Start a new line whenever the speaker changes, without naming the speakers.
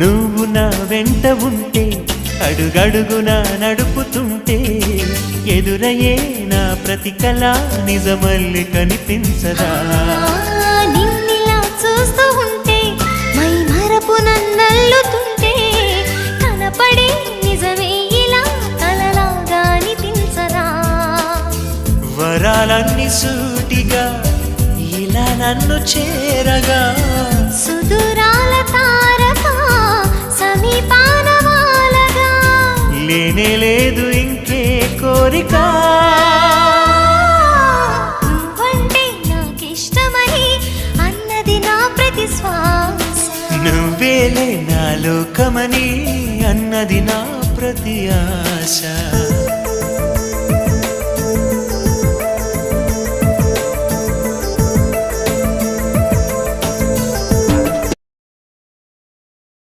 నువ్వు నా వెంట ఉంటే అడుగడుగునా నడుపుతుంటే ఎదురయ్యే నా ప్రతి కళ నిజమల్లి కనిపించదా?
ఆ, నిన్నిలా చూస్తూ ఉంటే మై మరపు నన్నల్లుతుంటే కనపడే నిజమే ఇలా కలలాగా అనిపించరా
వరాలన్నీ సూటిగా ఇలా నన్ను చేరగా లేనే లేదు ఇంకే కోరిక.
నువ్వంటే నాకిష్టమని అన్నది నా ప్రతి శ్వాస
నువ్వేలే నా లోకమని అన్నది నా ప్రతి ఆశ.